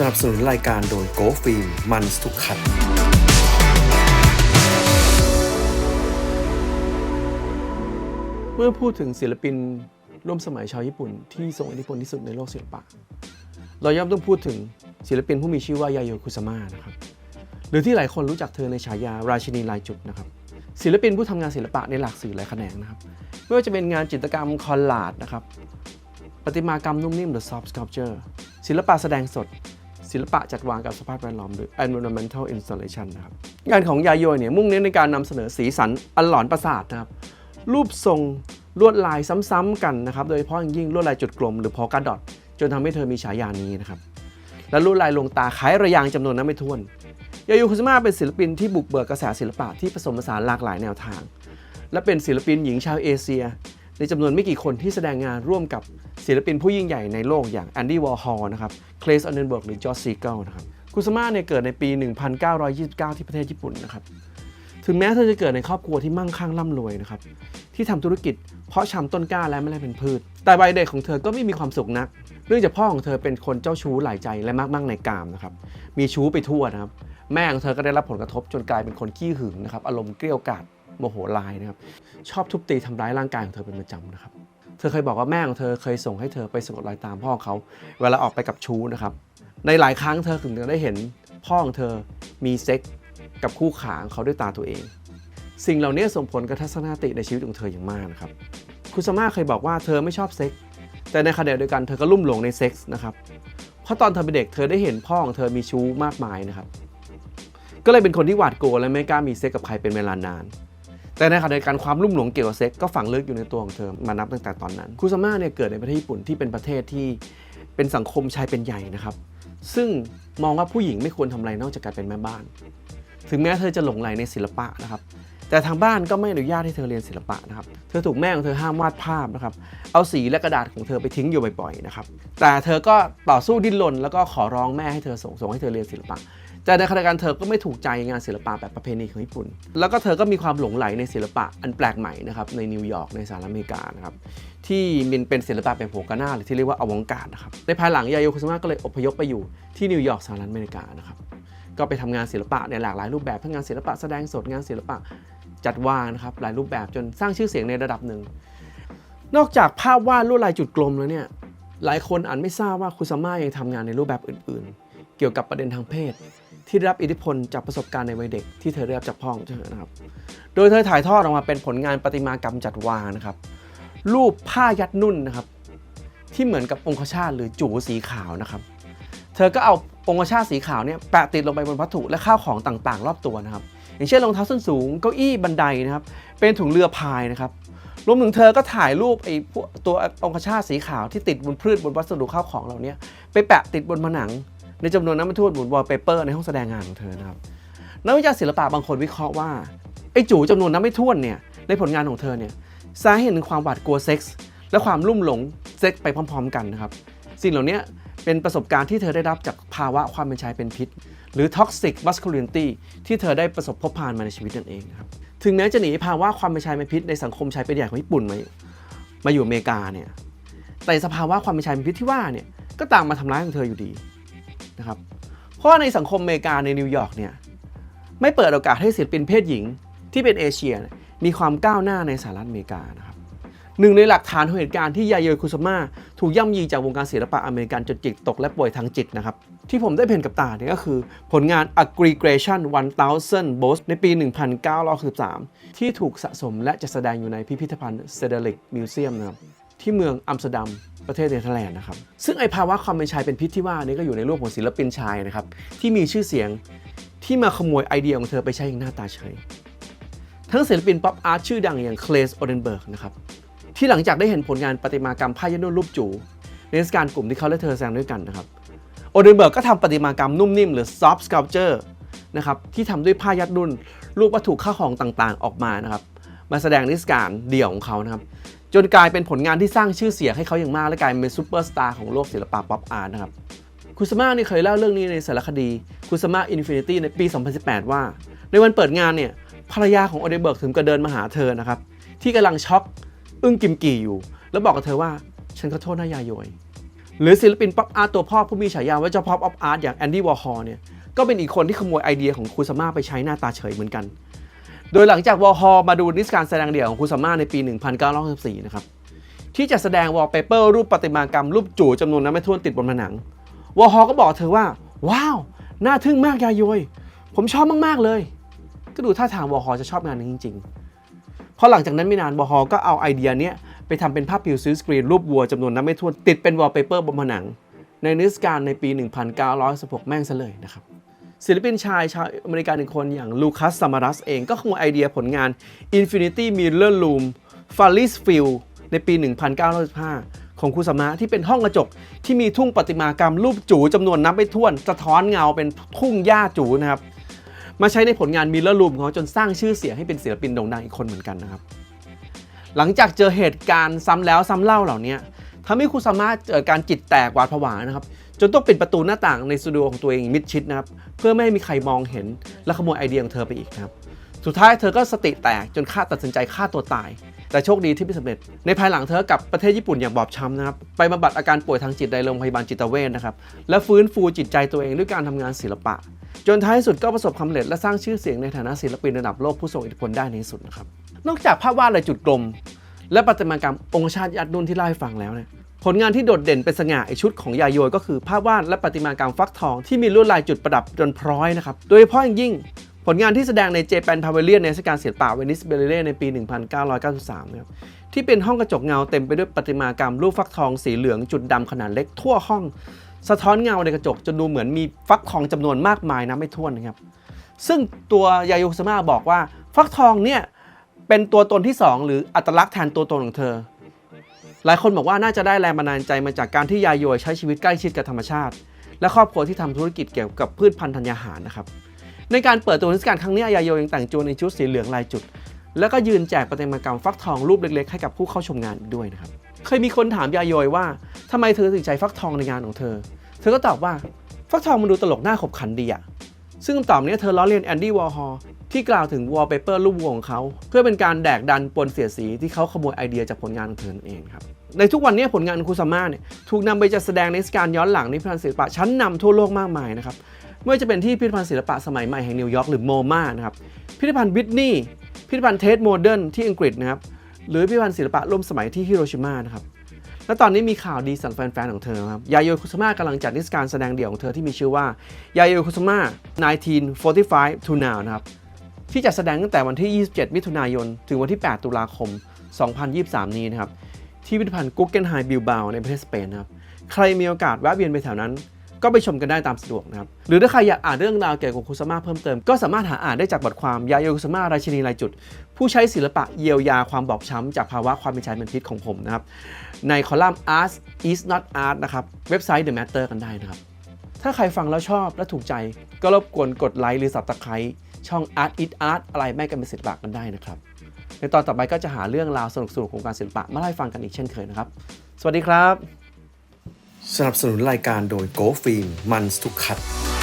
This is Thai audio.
สนับสนุนรายการโดยโกฟิล์มมันทุกคันเมื่อพูดถึงศิลปินร่วมสมัยชาวญี่ปุ่นที่ทรงอิทธิพลที่สุดในโลกศิลปะ เราย่อมต้องพูดถึงศิลปินผู้มีชื่อว่ายาโยคุซามะนะครับ หรือที่หลายคนรู้จักเธอในฉายาราชินีลายจุดนะครับ ศิลปินผู้ทำงานศิลปะในหลากสื่อหลายแขนงนะครับ ไม่ว่าจะเป็นงานจิตรกรรมคอลลาดนะครับ ประติมากรรมนุ่มนิ่มหรือ soft sculpture ศิลปะแสดงสด ศิลปะจัดวางกับสภาพแวดล้อมหรือ environmental installation นะครับงานของยาโยเนี่ยมุ่งเน้นในการนำเสนอสีสันอันหลอนประสาทนะครับรูปทรงลวดลายซ้ำๆกันนะครับโดยเฉพาะอย่างยิ่งลวดลายจุดกลมหรือพอกาดอทจนทำให้เธอมีฉายานี้นะครับและลวดลายลงตาคล้ายระยางจำนวนนับไม่ถ้วนยาโยคุซามะเป็นศิลปินที่บุกเบิกกระแสศิลปะที่ผสมผสานหลากหลายแนวทาง และเป็นศิลปินหญิงชาวเอเชีย ในจำนวนไม่กี่คนที่แสดงงานร่วมกับ ศิลปินผู้ยิ่งใหญ่ในโลกอย่างแอนดี้วอร์ฮอลนะครับเคลสออนเดนเบิร์กหรือจอร์จซีเกิลนะครับคุซามะเนี่ยเกิดในปี 1929 ที่ประเทศญี่ปุ่นนะครับถึงแม้เธอจะเกิดในครอบครัวที่มั่งคั่งร่ำรวยนะครับที่ทำธุรกิจ เพาะชำต้นกล้าและไม่ได้เป็นพืช แต่วัยเด็กของเธอก็ไม่มีความสุขนัก เนื่องจากพ่อของเธอเป็นคนเจ้าชู้หลายใจและมากมั่งในกามนะครับมีชู้ไปทั่วนะครับแม่ของเธอก็ได้รับผลกระทบจนกลายเป็นคนขี้หึงนะครับอารมณ์เกรี้ยวกราดโมโหลายนะครับชอบทุบตีทำร้ายร่างกายของเธอเป็นประจำนะครับ เธอเคยบอกว่าแม่ของเธอเคยส่งให้เธอไปสะกดรอยตามพ่อเขา เวลาออกไปกับชู้นะครับ ในหลายครั้งเธอถึงจะได้เห็นพ่อของเธอมีเซ็กกับคู่ขาของเขาด้วยตาตัวเอง สิ่งเหล่านี้ส่งผลกับทัศนคติในชีวิตของเธออย่างมากนะครับ คุซาม่าเคยบอกว่าเธอไม่ชอบเซ็กส์แต่ในขณะเดียวกันเธอก็ลุ่มหลงในเซ็กส์นะครับ เพราะตอนเธอเป็นเด็กเธอได้เห็นพ่อของเธอมีชู้มากมายนะครับ ก็เลยเป็นคนที่หวาดกลัวและไม่กล้ามีเซ็กกับใครเป็นเวลานาน แต่ในขณะเดียวกันความลุ่มหลงเกี่ยวกับเซ็กก็ฝังลึกอยู่ในตัวของเธอมานับตั้งแต่ตอนนั้นคุซาม่าเนี่ยเกิดในประเทศญี่ปุ่นที่เป็นประเทศที่เป็นสังคมชายเป็นใหญ่นะครับซึ่งมองว่าผู้หญิงไม่ควรทำอะไรนอกจากการเป็นแม่บ้าน ถึงแม้เธอจะหลงใหลในศิลปะนะครับแต่ทางบ้านก็ไม่อนุญาตให้เธอเรียนศิลปะนะครับ เธอถูกแม่ของเธอห้ามวาดภาพนะครับ เอาสีและกระดาษของเธอไปทิ้งอยู่บ่อยๆนะครับ แต่เธอก็ต่อสู้ดิ้นรนแล้วก็ขอร้องแม่ให้เธอส่งส่งให้เธอเรียนศิลปะ แต่ในขณะเดียวกันเธอก็ไม่ถูกใจงานศิลปะแบบประเพณีของญี่ปุ่น แล้วก็เธอก็มีความหลงใหลในศิลปะอันแปลกใหม่นะครับในนิวยอร์กในสหรัฐอเมริกานะครับที่มันเป็นศิลปะแบบโหกาน่าหรือที่เรียกว่าอวองการนะครับในภายหลังยาโยคุซามะก็เลยอพยพไปอยู่ที่นิวยอร์กสหรัฐอเมริกานะครับก็ไปทำงานศิลปะในหลากหลายรูปแบบทั้งงานศิลปะแสดงสดงานศิลปะจัดวางนะครับหลายรูปแบบจนสร้างชื่อเสียงในระดับหนึ่งนอกจากภาพวาดลวดลายจุดกลมแล้วเนี่ยหลายคนอาจไม่ทราบว่าคุซาม่ายังทำงานในรูปแบบอื่น ๆ เกี่ยวกับประเด็นทางเพศ ที่ได้รับอิทธิพลจากประสบการณ์ในวัยเด็กที่เธอได้รับจากพ่อของเธอนะครับ โดยเธอถ่ายทอดออกมาเป็นผลงานประติมากรรมจัดวางนะครับ รูปผ้ายัดนุ่นนะครับ ที่เหมือนกับองคชาตหรือจูสีขาวนะครับ เธอก็เอาองคชาตสีขาวเนี่ยแปะติดลงไปบนวัตถุและข้าวของต่างๆ รอบตัวนะครับ อย่างเช่นรองเท้าส้นสูงเก้าอี้บันไดนะครับ เป็นถุงเรือพายนะครับรวมถึงเธอก็ถ่ายรูปไอ้พวกตัวองคชาตสีขาวที่ติดบนพืชบนวัสดุข้าวของเหล่านี้ไปแปะติดบนผนัง ในจำนวนนั้นไม่ถ้วนบนวอลเปเปอร์ในห้องแสดงงานของเธอนะครับนักวิจารณ์ศิลปะบางคนวิเคราะห์ว่าไอ้จู่จำนวนนั้นไม่ถ้วนเนี่ยในผลงานของเธอเนี่ยสาเหตุของความหวาดกลัวเซ็กส์และความลุ่มหลงเซ็กส์ไปพร้อม ๆ กันนะครับสิ่งเหล่านี้เป็นประสบการณ์ที่เธอได้รับจากภาวะความเป็นชายเป็นพิษ หรือ toxic masculinity ที่เธอได้ประสบพบผ่านมาในชีวิตนั่นเองครับถึงแม้จะหนีภาวะความเป็นชายเป็นพิษในสังคมชายเป็นใหญ่ของญี่ปุ่นมามาอยู่อเมริกาเนี่ยแต่สภาวะความเป็นชายเป็นพิษที่ว่าเนี่ยก็ตามมาทำร้ายของเธออยู่ดี นะครับเพราะในสังคมอเมริกาในนิวยอร์กเนี่ยไม่เปิดโอกาสให้ศิลปินเพศหญิงที่เป็นเอเชีย มีความก้าวหน้าในสหรัฐอเมริกานะครับหนึ่งในหลักฐานของเหตุการณ์ที่ยาโยคุซาม่าถูกย่ำยีจากวงการศิลปะอเมริกันจนจิตตกและป่วยทางจิตนะครับที่ผมได้เห็นกับตาเนี่ยก็คือ ผลงาน Aggregation 1000 b o s ในปี 1963 ที่ถูกสะสมและจะแสดงอยู่ในพิพิธภัณฑ์ Stedelijk Museum นะครับ ที่เมืองอัมสเตอร์ดัมประเทศเนเธอร์แลนด์นะครับ ซึ่งไอภาวะความเป็นชายเป็นพิษที่ว่านี้ก็อยู่ในรูปของศิลปินชายนะครับ ที่มีชื่อเสียงที่มาขโมยไอเดียของเธอไปใช้อย่างหน้าตาเฉย ทั้งศิลปินป๊อปอาร์ตชื่อดังอย่างเคลสโอเดนเบิร์กนะครับ ที่หลังจากได้เห็นผลงานประติมากรรมผ้ายันนุ่นรูปจูในเทศกาลกลุ่มที่เขาและเธอแสดงด้วยกันนะครับ โอเดนเบิร์กก็ทำประติมากรรมนุ่มนิ่มหรือ soft sculpture นะครับที่ทำด้วยผ้ายัดนุ่นรูปวัตถุข้าของต่างๆ ออกมานะครับ มาแสดงนิทรรศการเดี่ยวของเขานะครับ จนกลายเป็นผลงานที่สร้างชื่อเสียงให้เขาอย่างมากและกลายเป็นซูเปอร์สตาร์ของโลกศิลปะป๊อปอาร์ตนะครับคุซาม่านี่เคยเล่าเรื่องนี้ในสารคดีคุซาม่าอินฟินิตี้ในปี 2018 ว่า ในวันเปิดงานเนี่ยภรรยาของโอเดเบิร์กถึงกับเดินมาหาเธอนะครับที่กำลังช็อกอึ้งกิมกี่อยู่ แล้วบอกกับเธอว่าฉันขอโทษนะยายโยยหรือศิลปินป๊อปอาร์ตตัวพ่อผู้มีฉายาว่าเจ้าป๊อปออฟอาร์ตอย่างแอนดี้วอร์ฮอลเนี่ยก็เป็นอีกคนที่ขโมยไอเดียของคูซาม่าไปใช้หน้าตาเฉยเหมือนกัน โดยหลังจากวอร์ฮอลมาดูนิทรรศการแสดงเดี่ยวของคูซาม่าในปี 1964นะครับที่จะแสดงวอลเปเปอร์รูปประติมากรรมรูปจู่จำนวนนับไม่ถ้วนติดบนผนัง วอลฮอลก็บอกเธอว่า ว้าว น่าทึ่งมากยายโยยผมชอบมาก ๆ เลย ก็ดูท่าทางวอลฮอลจะชอบงานนี้จริง ๆพราะหลังจากนั้นไม่นานวอลฮอลก็เอาไอเดียเนี้ยไปทำเป็นภาพพิวซื้อสกรีนรูปวัวจำนวนนับไม่ถ้วนติดเป็นวอลเปเปอร์บนผนัง ในนิทรรศการในปี 1916 แม่งซะเลยนะครับ ศิลปินชายชาวอเมริกันหนึ่งคนอย่างลูคัสซามารัสเองก็ขโมยไอเดียผลงาน Infinity Mirror Room f a l l i s Field ในปี 1915ของคุสมะที่เป็นห้องกระจกที่มีทุ่งประติมากรรมรูปจูจำนวนนับไม่ถ้วนสะท้อนเงาเป็นทุ่งหญ้าจูนะครับ มาใช้ในผลงาน Mirror Room ของเขาจนสร้างชื่อเสียงให้เป็นศิลปินโด่งดังอีกคนเหมือนกันนะครับ หลังจากเจอเหตุการณ์ซ้ำแล้วซ้ำเล่าเหล่านี้ทำให้คุสามะเกิดการจิตแตกหวาดผวานะครับ จนต้องปิดประตูหน้าต่างในสตูดิโอของตัวเองมิดชิดนะครับ เพื่อไม่ให้มีใครมองเห็นและขโมยไอเดียของเธอไปอีกครับ สุดท้ายเธอก็สติแตกจนฆ่าตัดสินใจฆ่าตัวตาย แต่โชคดีที่ไม่สำเร็จ ในภายหลังเธอกลับประเทศญี่ปุ่นอย่างบอบช้ำนะครับ ไปบำบัดอาการป่วยทางจิตในโรงพยาบาลจิตเวชนะครับ และฟื้นฟูจิตใจตัวเองด้วยการทำงานศิลปะ จนท้ายสุดก็ประสบความสำเร็จและสร้างชื่อเสียงในฐานะศิลปินระดับโลกผู้ทรงอิทธิพลได้ในที่สุดนะครับ นอกจากภาพวาดลายจุดกลม และประติมากรรมองค์ชาติยัดนุ่นที่เล่าให้ฟังแล้วเนี่ย ผลงานที่โดดเด่นเป็นสง่าอีกชุดของยาโยยก็คือภาพวาดและประติมากรรมฟักทองที่มีลวดลายจุดประดับจนพร้อยนะครับ โดยเฉพาะอย่างยิ่งผลงานที่แสดงในเจแปนพาเวเลียนในเทศกาลศิลปะเวนิสเบลเล่ในปี 1993นะครับที่เป็นห้องกระจกเงาเต็มไปด้วยประติมากรรมรูปฟักทองสีเหลืองจุดดำขนาดเล็กทั่วห้อง สะท้อนเงาในกระจกจนดูเหมือนมีฟักทองจำนวนมากมายนะไม่ถ้วนนะครับซึ่งตัวยาโยคุสมาบอกว่าฟักทองเนี่ยเป็นตัวตนที่ 2 หรืออัตลักษณ์แทนตัวตนของเธอ หลายคนบอกว่าน่าจะได้แรงบันดาลใจมาจากการที่ยายโยยใช้ชีวิตใกล้ชิดกับธรรมชาติ และครอบครัวที่ทำธุรกิจเกี่ยวกับพืชพันธุ์ธัญญาหารนะครับในการเปิดตัวนิทรรศการครั้งนี้ยายโยยังแต่งตัวในชุดสีเหลืองลายจุด แล้วก็ยืนแจกประติมากรรมฟักทองรูปเล็กๆให้กับผู้เข้าชมงานอีกด้วยนะครับเคยมีคนถามยายโยยว่าทำไมเธอถึงใช้ฟักทองในงานของเธอ เธอก็ตอบว่าฟักทองมันดูตลกหน้าขบขันดีอะ ซึ่งคำตอบนี้เธอล้อเลียนแอนดี้วอร์ฮอลที่กล่าวถึงวอลเปเปอร์รูปวัวของเขา เพื่อเป็นการแดกดันปนเสียสีที่เขาขโมยไอเดียจากผลงานของเธอนั่นเองครับในทุกวันนี้ผลงานของคุซาม่าเนี่ยถูกนำไปจัดแสดงในกาลย้อนหลังในพิพิธภัณฑ์ศิลปะชั้นนำทั่วโลกมากมายนะครับไม่ว่าจะเป็นที่พิพิธภัณฑ์ศิลปะสมัยใหม่แห่งนิวยอร์กหรือโมมานะครับพิพิธภัณฑ์วิทนีย์พิพิธภัณฑ์เทสโมเดิร์นที่อังกฤษนะครับหรือพิพิธภัณฑ์ศิลปะร่วมสมัยที่ฮิโรชิมานะครับ และตอนนี้มีข่าวดีสำหรับแฟนๆของเธอครับ ยาโยคุสมากำลังจัดนิทรรศการแสดงเดี่ยวของเธอที่มีชื่อว่ายาโยคุสมะ1945 to now นะครับ ที่จะแสดงตั้งแต่วันที่ 27 มิถุนายน ถึงวันที่ 8 ตุลาคม 2023 นี้นะครับ ที่พิพิธภัณฑ์กุ๊กเกนไฮบิลบาวในประเทศสเปนนะครับ ใครมีโอกาสแวะเวียนไปแถวนั้น ก็ไปชมกันได้ตามสะดวกนะครับ หรือถ้าใครอยากอ่านเรื่องราวเกี่ยวกับคุซาม่าเพิ่มเติม ก็สามารถหาอ่านได้จากบทความยาโยคุซาม่าราชินีรายจุด ผู้ใช้ศิลปะเยียวยาความบอบช้ำจากภาวะความเป็นชายเป็นพิษของผมนะครับ ในคอลัมน์ Art is not art นะครับเว็บไซต์ The Matter กันได้นะครับ ถ้าใครฟังแล้วชอบและถูกใจก็รบกวนกดไลค์หรือ Subscribe ช่อง Art is art อะไรไม่กันเป็นศิลปะกันได้นะครับในตอนต่อไปก็จะหาเรื่องราวสนุกๆของการศิลปะมาเล่าให้ฟังกันอีกเช่นเคยนะครับ สวัสดีครับ สนับสนุนรายการโดย Go ฟิล์มันทุกคัด